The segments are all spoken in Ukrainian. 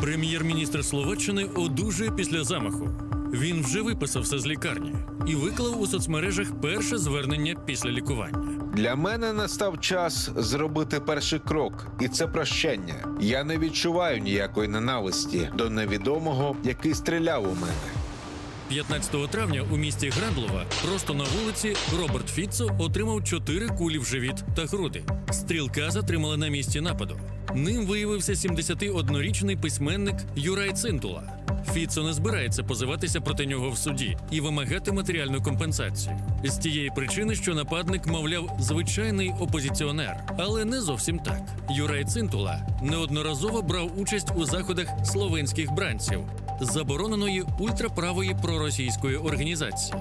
Прем'єр-міністр Словаччини одужує після замаху. Він вже виписався з лікарні і виклав у соцмережах перше звернення після лікування. Для мене настав час зробити перший крок, і це прощення. Я не відчуваю ніякої ненависті до невідомого, який стріляв у мене. 15 травня у місті Грандлова просто на вулиці Роберт Фіцо отримав чотири кулі в живіт та груди. Стрілка затримали на місці нападу. Ним виявився 71-річний письменник Юрай Цинтула. Фіцо не збирається позиватися проти нього в суді і вимагати матеріальну компенсацію з тієї причини, що нападник, мовляв, звичайний опозиціонер, але не зовсім так. Юрай Цинтула неодноразово брав участь у заходах словенських бранців, забороненої ультраправої проросійської організації.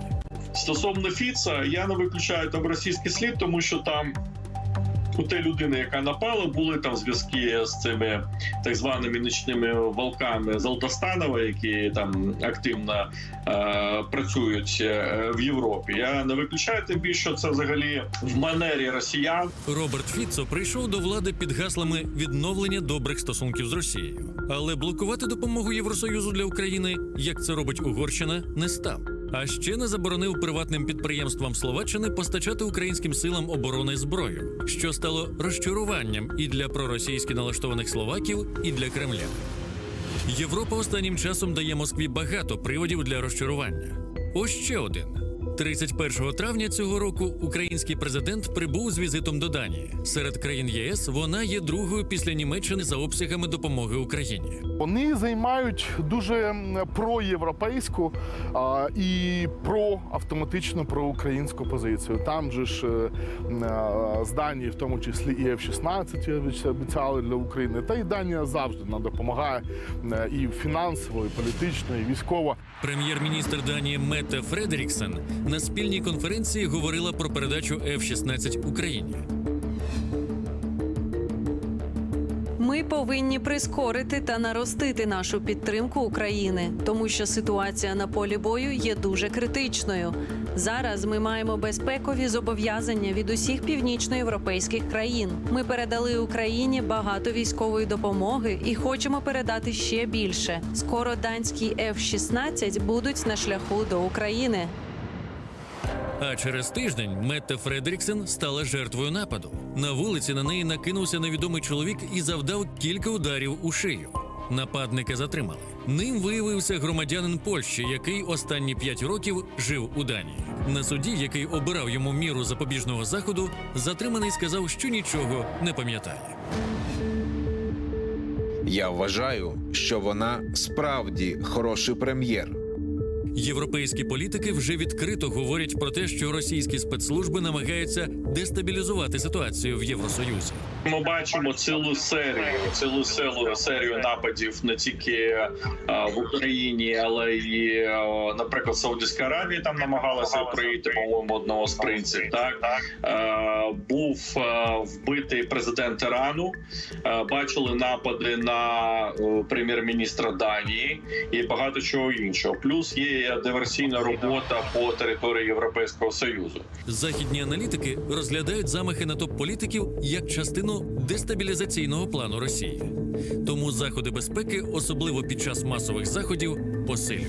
Стосовно Фіца, я не виключаю там російський слід, тому що там у тієї людини, яка напала, були там зв'язки з цими так званими нічними волками з Алдостанова, які там активно е, працюють е, в Європі. Я не виключаю тим більше, що це взагалі в манері росіян. Роберт Фіцо прийшов до влади під гаслами відновлення добрих стосунків з Росією, але блокувати допомогу Євросоюзу для України, як це робить Угорщина, не став. А ще не заборонив приватним підприємствам Словаччини постачати українським силам оборони зброю, що стало розчаруванням і для проросійськи налаштованих словаків, і для Кремля. Європа останнім часом дає Москві багато приводів для розчарування. Ось ще один. 31 травня цього року український президент прибув з візитом до Данії. Серед країн ЄС вона є другою після Німеччини за обсягами допомоги Україні. Вони займають дуже проєвропейську а, і про автоматично проукраїнську позицію. Там же ж е, а, з Данії, в тому числі і F-16 обіцяли для України. Та й Данія завжди нам допомагає е, і фінансово, і політично, і військово. Прем'єр-міністр Данії Мете Фредеріксен на спільній конференції говорила про передачу F-16 Україні. Ми повинні прискорити та наростити нашу підтримку України, тому що ситуація на полі бою є дуже критичною. Зараз ми маємо безпекові зобов'язання від усіх північноєвропейських країн. Ми передали Україні багато військової допомоги і хочемо передати ще більше. Скоро данські F-16 будуть на шляху до України. А через тиждень Метта Фредеріксен стала жертвою нападу. На вулиці на неї накинувся невідомий чоловік і завдав кілька ударів у шию. Нападника затримали. Ним виявився громадянин Польщі, який останні п'ять років жив у Данії. На суді, який обирав йому міру запобіжного заходу, затриманий сказав, що нічого не пам'ятає. Я вважаю, що вона справді хороший прем'єр. Європейські політики вже відкрито говорять про те, що російські спецслужби намагаються дестабілізувати ситуацію в Євросоюзі. Ми бачимо цілу серію, цілу селу серію нападів не тільки в Україні, але й, наприклад, Саудівська Аравія там намагалася прийти, по-моєму, одного з принців. Так був вбитий президент Ірану. Бачили напади на е, прем'єр-міністра Данії і багато чого іншого. Плюс є диверсійна робота по території Європейського союзу. Західні аналітики розглядають замахи на топ-політиків як частину дестабілізаційного плану Росії. Тому заходи безпеки, особливо під час масових заходів, посилюють.